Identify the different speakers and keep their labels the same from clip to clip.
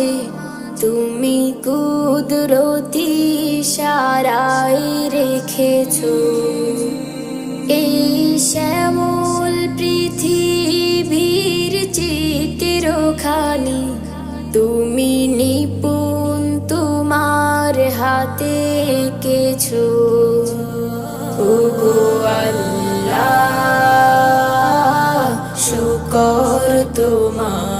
Speaker 1: মাঝে তুমি কুদরতি সারাই রেখেছ। এই শ্যামল পৃথিবীর চিত্রখানি, তুমি নিপুণ তোমার হাতে কেছো আল্লাহ, শুকর তোমার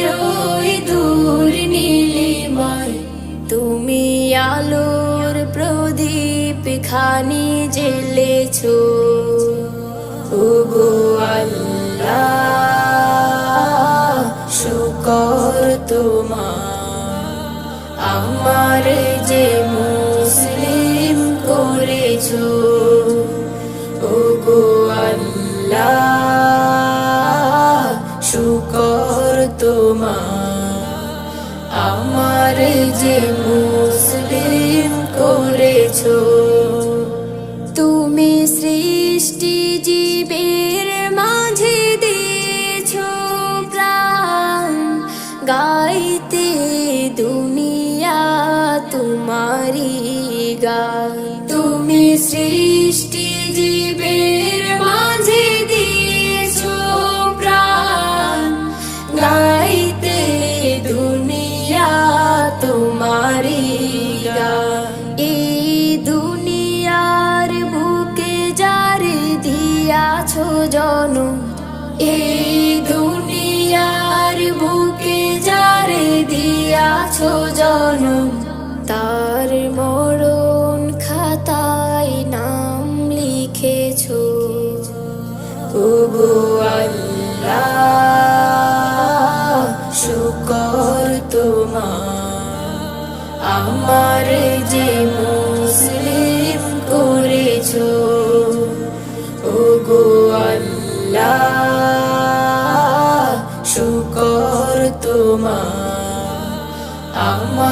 Speaker 1: রই দূর নীলিমায়। তুমি আলোর প্রদীপ খানি জেলেছো ওগো আল্লাহ শুকর তোমার। আমার আমার যে মুসলিম করেছ। তুমি সৃষ্টি জীবের মাঝে দিয়েছ প্রাণ। গাইতে দুনিয়া তোমারি গান। তুমি সৃষ্টি জনম। এই দুনিয়ার বুকে যারে দিয়াছো জনম, তার মরণ খাতায় নাম লিখেছো। ওগো আল্লাহ, শুকর তোমার। আমার যে